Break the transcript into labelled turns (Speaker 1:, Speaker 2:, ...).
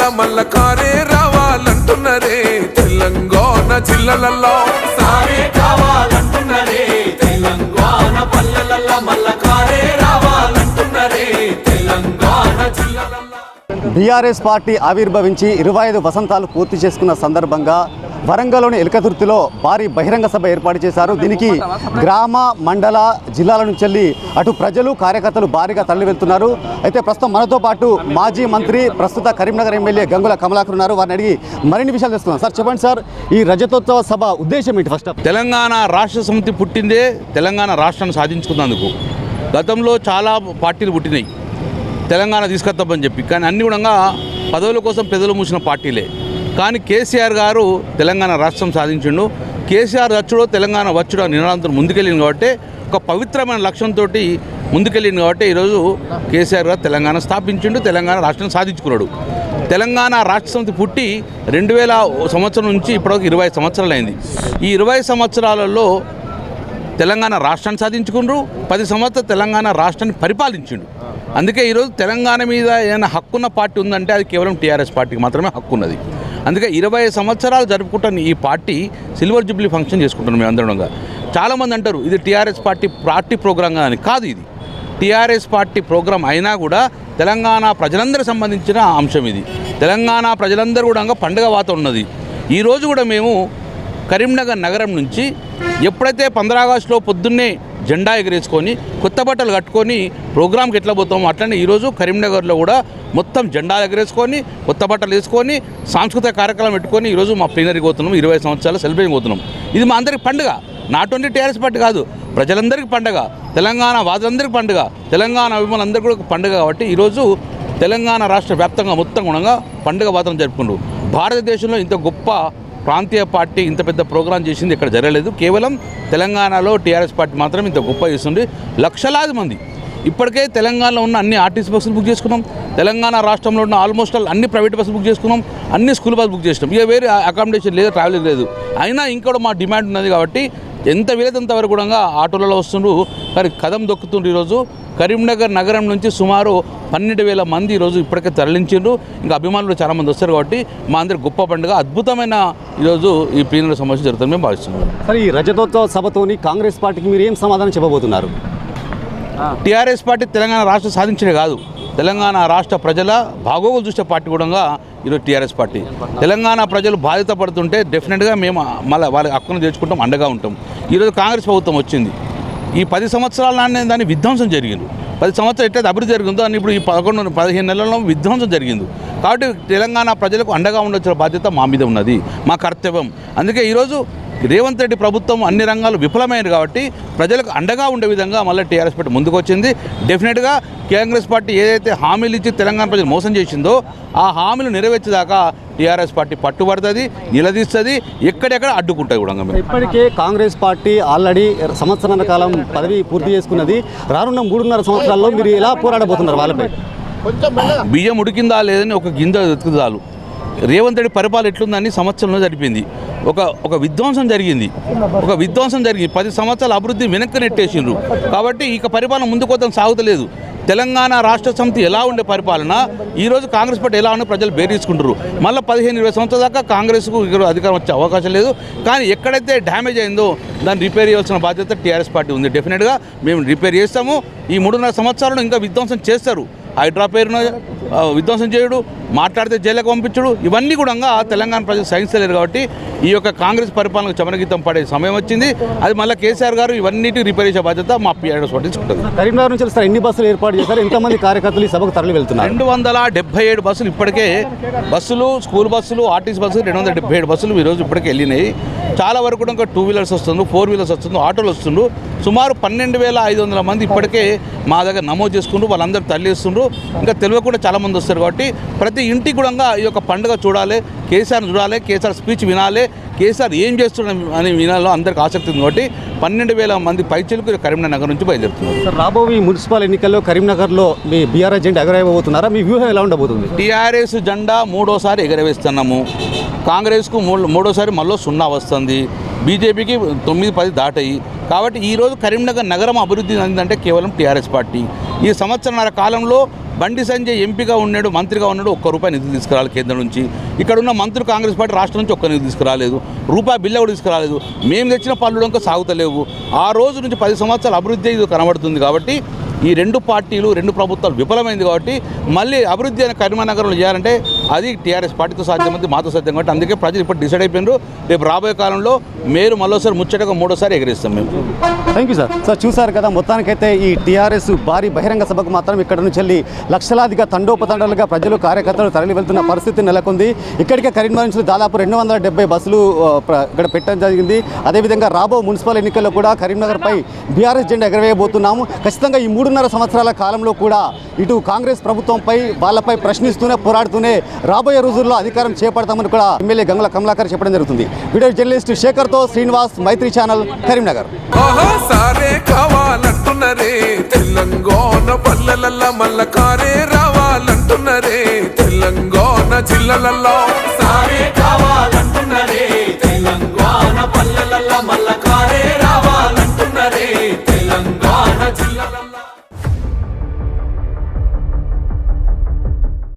Speaker 1: పల్లెలల్లా మల్ల కారే రావాలంటున్నరే. తెలంగాణ జిల్లలల్లో.
Speaker 2: సారే కావాలంటున్నరే. తెలంగాణ పల్లెలల్ల మల్ల కారే రావాలంటున్నరే. తెలంగాణ జిల్లలల్ల.
Speaker 3: బీఆర్ఎస్ పార్టీ ఆవిర్భవించి ఇరవై ఐదు వసంతాలు పూర్తి చేసుకున్న సందర్భంగా వరంగల్లోని ఎలకతుర్తిలో భారీ బహిరంగ సభ ఏర్పాటు చేశారు. దీనికి గ్రామ మండల జిల్లాల నుంచి వెళ్ళి అటు ప్రజలు కార్యకర్తలు భారీగా తరలి వెళ్తున్నారు అయితే ప్రస్తుతం మనతో పాటు మాజీ మంత్రి ప్రస్తుత కరీంనగర్ ఎమ్మెల్యే గంగుల కమలాకర్ ఉన్నారు. వారిని అడిగి మరిన్ని విషయాలు తెలుసుకున్నాం సార్ చెప్పండి సార్ ఈ రజతోత్సవ సభ ఉద్దేశం ఏంటి ఫస్ట్
Speaker 4: తెలంగాణ రాష్ట్ర సమితి పుట్టిందే తెలంగాణ రాష్ట్రాన్ని సాధించుకున్నందుకు. గతంలో చాలా పార్టీలు పుట్టినాయి. తెలంగాణ తీసుకొస్తామని చెప్పి. కానీ అన్ని కూడా పదవుల కోసం పెదవులు మూసిన పార్టీలే. కానీ కేసీఆర్ గారు తెలంగాణ రాష్ట్రం సాధించిండు. కేసీఆర్ వచ్చుడో తెలంగాణ వచ్చుడో నినాదంతో ముందుకెళ్ళింది కాబట్టి ఒక పవిత్రమైన లక్ష్యంతో ముందుకెళ్ళింది కాబట్టి ఈరోజు కేసీఆర్ గారు తెలంగాణ స్థాపించిండు తెలంగాణ రాష్ట్రం సాధించుకున్నాడు. తెలంగాణ రాష్ట్ర సమితి పుట్టి రెండు వేల సంవత్సరం నుంచి ఇప్పటివరకు ఇరవై సంవత్సరాలు అయింది ఈ ఇరవై సంవత్సరాలలో తెలంగాణ రాష్ట్రాన్ని సాధించుకుండ్రు పది సంవత్సరాలు తెలంగాణ రాష్ట్రాన్ని పరిపాలించిండు. అందుకే ఈరోజు తెలంగాణ మీద ఏదైనా హక్కున్న పార్టీ ఉందంటే అది కేవలం టీఆర్ఎస్ పార్టీకి మాత్రమే హక్కు ఉన్నది అందుకే ఇరవై సంవత్సరాలు జరుపుకుంటున్న ఈ పార్టీ సిల్వర్ జూబ్లీ ఫంక్షన్ చేసుకుంటున్నాం మేము అందరంగా చాలామంది అంటారు ఇది టీఆర్ఎస్ పార్టీ పార్టీ ప్రోగ్రాం అని కాదు ఇది. టీఆర్ఎస్ పార్టీ ప్రోగ్రాం అయినా కూడా తెలంగాణ ప్రజలందరూ సంబంధించిన అంశం ఇది. తెలంగాణ ప్రజలందరూ కూడా పండుగ వాత ఉన్నది. ఈరోజు కూడా మేము కరీంనగర్ నగరం నుంచి ఎప్పుడైతే పంద్రాగస్టులో పొద్దున్నే జెండా ఎగరేసుకొని కొత్త బట్టలు కట్టుకొని ప్రోగ్రామ్కి ఎట్లా పోతామో అట్లనే ఈరోజు కరీంనగర్లో కూడా మొత్తం జెండా ఎగరేసుకొని కొత్త బట్టలు వేసుకొని సాంస్కృతిక కార్యక్రమం పెట్టుకొని ఈరోజు మా ప్లీనరీకి పోతున్నాం. ఇరవై సంవత్సరాలు సెలబ్రేట్ పోతున్నాం. ఇది మా అందరికి పండుగ. నాట్ ఓన్లీ టీఆర్ఎస్ పార్టీ కాదు ప్రజలందరికీ పండుగ. తెలంగాణ వాదులందరికీ పండుగ. తెలంగాణ అభిమానులందరికీ కూడా పండుగ కాబట్టి ఈరోజు తెలంగాణ రాష్ట్ర వ్యాప్తంగా మొత్తం గుణంగా పండుగ వాతావరణం జరుపుకుంటూ భారతదేశంలో ఇంత గొప్ప ప్రాంతీయ పార్టీ ఇంత పెద్ద ప్రోగ్రాం చేసింది ఇక్కడ జరగలేదు. కేవలం తెలంగాణలో టీఆర్ఎస్ పార్టీ మాత్రం ఇంత గొప్ప చేస్తుంది లక్షలాది మంది. ఇప్పటికే తెలంగాణలో ఉన్న అన్ని ఆర్టీసీ బస్సులు బుక్ చేసుకున్నాం. తెలంగాణ రాష్ట్రంలో ఉన్న ఆల్మోస్ట్ ఆల్ అన్ని ప్రైవేట్ బస్సులు బుక్ చేసుకున్నాం. అన్ని స్కూల్ బస్సు బుక్ చేసినాం. ఇక వేరే అకామిడేషన్ లేదు ట్రావెలింగ్ లేదు. అయినా ఇంకోటి మా డిమాండ్ ఉన్నది కాబట్టి ఎంత వీలైనంత వరకు కూడా ఆటోలలో వస్తుండ్రు. కానీ కదం దొక్కుతుండ్రు ఈరోజు. కరీంనగర్ నగరం నుంచి సుమారు పన్నెండు వేల మంది ఈరోజు ఇప్పటికే తరలించిండ్రు. ఇంకా అభిమానులు చాలామంది వస్తారు కాబట్టి మా అందరి గొప్ప పండుగ అద్భుతమైన ఈరోజు ఈ ప్రియుల సమావేశం జరుగుతుందని మేము భావిస్తున్నాం.
Speaker 3: సరే ఈ రజతోత్సవ సభతోని కాంగ్రెస్ పార్టీకి మీరు ఏం సమాధానం చెప్పబోతున్నారు?
Speaker 4: టీఆర్ఎస్ పార్టీ తెలంగాణ రాష్ట్రం సాధించడే కాదు. తెలంగాణ రాష్ట్ర ప్రజల బాగోగులు చూసే పార్టీ కూడా ఈరోజు టీఆర్ఎస్ పార్టీ. తెలంగాణ ప్రజలు బాధ్యత పడుతుంటే డెఫినెట్గా మేము మళ్ళీ వాళ్ళ హక్కును తెచ్చుకుంటాం అండగా ఉంటాం. ఈరోజు కాంగ్రెస్ ప్రభుత్వం వచ్చింది. ఈ పది సంవత్సరాల నాన్నే దాన్ని విధ్వంసం జరిగింది. పది సంవత్సరాలు ఎట్లయితే అభివృద్ధి జరిగిందో అని ఇప్పుడు ఈ పదకొండు పదిహేను నెలల్లో విధ్వంసం జరిగింది. కాబట్టి తెలంగాణ ప్రజలకు అండగా ఉండొచ్చిన బాధ్యత మా మీద ఉన్నది మా కర్తవ్యం. అందుకే ఈరోజు రేవంత్ రెడ్డి ప్రభుత్వం అన్ని రంగాలు విఫలమైంది కాబట్టి ప్రజలకు అండగా ఉండే విధంగా మళ్ళీ టీఆర్ఎస్ పార్టీ ముందుకు వచ్చింది డెఫినెట్గా కాంగ్రెస్ పార్టీ ఏదైతే హామీలు ఇచ్చి తెలంగాణ ప్రజలు మోసం చేసిందో ఆ హామీలు నెరవేర్చేదాకా టీఆర్ఎస్ పార్టీ పట్టుబడుతుంది నిలదీస్తుంది ఎక్కడెక్కడ అడ్డుకుంటుంది కూడా
Speaker 3: ఇప్పటికే కాంగ్రెస్ పార్టీ ఆల్రెడీ సంవత్సరాల కాలం పదవి పూర్తి చేసుకున్నది. రానున్న మూడున్నర సంవత్సరాల్లో మీరు ఎలా పోరాడబోతున్నారు వాళ్ళపై?
Speaker 4: బియ్యం ఉడికిందా లేదని ఒక గింజ ఎత్తుకుదాలు రేవంత్ రెడ్డి పరిపాలన ఎట్లుందని సంవత్సరంలో జరిపింది. ఒక ఒక విధ్వంసం జరిగింది. ఒక విధ్వంసం జరిగింది పది సంవత్సరాల అభివృద్ధి వెనక్కి నెట్టేసిండ్రు. కాబట్టి ఇక పరిపాలన ముందుకోతం సాగుతలేదు. తెలంగాణ రాష్ట్ర సమితి ఎలా ఉండే పరిపాలన? ఈరోజు కాంగ్రెస్ పార్టీ ఎలా ఉండే ప్రజలు బేరీసుకుంటారు మళ్ళీ పదిహేను ఇరవై సంవత్సరాల దాకా కాంగ్రెస్కు ఇక్కడ అధికారం వచ్చే అవకాశం లేదు. కానీ ఎక్కడైతే డ్యామేజ్ అయిందో దాన్ని రిపేర్ చేయాల్సిన బాధ్యత టీఆర్ఎస్ పార్టీ ఉంది. డెఫినెట్గా మేము రిపేర్ చేస్తాము. ఈ మూడున్నర సంవత్సరాలను ఇంకా విధ్వంసం చేస్తారు. హైడ్రా పేరున విధ్వంసం చేయుడు మాట్లాడితే జైలుకు పంపించుడు. ఇవన్నీ కూడా తెలంగాణ ప్రజలు సహించలేరు కాబట్టి ఈ యొక్క కాంగ్రెస్ పరిపాలనకు చమనగీతం పడే సమయం వచ్చింది. అది మళ్ళీ కేసీఆర్ గారు ఇవన్నిటి రిపేర్ చేసే బాధ్యత మా పిఆర్ఎస్ పట్టించుకుంటుంది
Speaker 3: కరీంనగర్ నుంచి సార్ ఎన్ని బస్సులు ఏర్పాటు చేశారు ఎంతమంది కార్యకర్తలు ఈ సభకు తరలి వెళ్తున్నారు
Speaker 4: రెండు వందల డెబ్బై ఏడు బస్సులు ఇప్పటికే బస్సులు స్కూల్ బస్సులు ఆర్టీసీ బస్సులు రెండు వందల డెబ్బై ఏడు బస్సులు ఈరోజు ఇప్పటికే వెళ్ళినాయి. చాలా వరకు కూడా ఇంకా టూ వీలర్స్ వస్తుంది ఫోర్ వీలర్స్ వస్తుంది ఆటోలు వస్తుండ్రు. సుమారు పన్నెండు వేల ఐదు వందల మంది ఇప్పటికే మా దగ్గర నమోదు చేసుకుంటూ వాళ్ళందరూ తరలిస్తుండ్రు ఇంకా తెలియకుండా చాలా మంది వస్తారు కాబట్టి ప్రతి ఇంటికి కూడా ఈ యొక్క పండుగ చూడాలి కేసీఆర్ చూడాలి కేసీఆర్ స్పీచ్ వినాలి కేసీఆర్ ఏం చేస్తున్నాం అని వినాలో అందరికి ఆసక్తి ఉంది కాబట్టి పన్నెండు వేల మంది పైచలకు కరీంనగర్ నుంచి బయలుదేరుతున్నారు.
Speaker 3: సార్ రాబోయే మున్సిపల్ ఎన్నికల్లో కరీంనగర్లో మీ బీఆర్ఎస్ జెండా ఎగరేయబోతున్నారా మీ వ్యూహం ఎలా ఉండబోతుంది?
Speaker 4: టీఆర్ఎస్ జెండా మూడోసారి ఎగరవేస్తున్నాము. కాంగ్రెస్కు మూడు మూడోసారి మళ్ళీ సున్నా వస్తుంది. బీజేపీకి తొమ్మిది పది దాటాయి. కాబట్టి ఈరోజు కరీంనగర్ నగరం అభివృద్ధి చెందిందంటే కేవలం టీఆర్ఎస్ పార్టీ. ఈ సంవత్సరన్నర కాలంలో బండి సంజయ్ ఎంపీగా ఉన్నాడు మంత్రిగా ఉన్నాడు ఒక్క రూపాయి నిధులు తీసుకురాలి కేంద్రం నుంచి. ఇక్కడ ఉన్న మంత్రులు కాంగ్రెస్ పార్టీ రాష్ట్రం నుంచి ఒక్క నిధులు తీసుకురాలేదు. రూపాయి బిల్లు కూడా తీసుకురాలేదు? మేము తెచ్చిన పనులు ఇంకా సాగుతలేవు. ఆ రోజు నుంచి పది సంవత్సరాల అభివృద్ధి ఇది కనబడుతుంది కాబట్టి ఈ రెండు పార్టీలు రెండు ప్రభుత్వాలు విఫలమైంది కాబట్టి మళ్ళీ అభివృద్ధి అనే కరీంనగరంలో చేయాలంటే అది టీఆర్ఎస్ పార్టీతో సాధ్యమైంది మాతో సాధ్యం కాబట్టి అందుకే ప్రజలు ఇప్పుడు డిసైడ్ అయిపోయినారు. రేపు రాబోయే కాలంలో మేరు మరోసారి ముచ్చటగా మూడోసారి ఎగరేస్తాం మేము.
Speaker 3: థ్యాంక్ యూ సార్ సార్ చూసారు కదా మొత్తానికైతే ఈ టీఆర్ఎస్ భారీ బహిరంగ సభకు మాత్రం ఇక్కడ నుంచి వెళ్ళి లక్షలాదిగా తండోపతండాలుగా ప్రజలు కార్యకర్తలు తరలి వెళ్తున్న పరిస్థితి నెలకొంది. ఇక్కడికే కరీంనగర్ నుంచి దాదాపు రెండు వందల డెబ్బై బస్సులు ఇక్కడ పెట్టడం జరిగింది. అదేవిధంగా రాబో మున్సిపల్ ఎన్నికల్లో కూడా కరీంనగర్పై బీఆర్ఎస్ జెండా ఎగరవేయబోతున్నాము. ఖచ్చితంగా ఈ మూడున్నర సంవత్సరాల కాలంలో కూడా ఇటు కాంగ్రెస్ ప్రభుత్వంపై వాళ్ళపై ప్రశ్నిస్తూనే పోరాడుతూనే రాబోయే రోజుల్లో అధికారం చేపడతామని కూడా ఎమ్మెల్యే గంగుల కమలాకర్ చెప్పడం జరుగుతుంది. వీడియో జర్నలిస్ట్ శేఖర్తో శ్రీనివాస్ మైత్రి ఛానల్ కరీంనగర్.
Speaker 1: ఆహా సారే కావాలంటున్నరే తెలంగాణ పల్లెలల్ల మల్ల కారే రావాలంటున్నరే తెలంగాణ జిల్లలల్లో.
Speaker 2: సారే కావాలంటున్నరే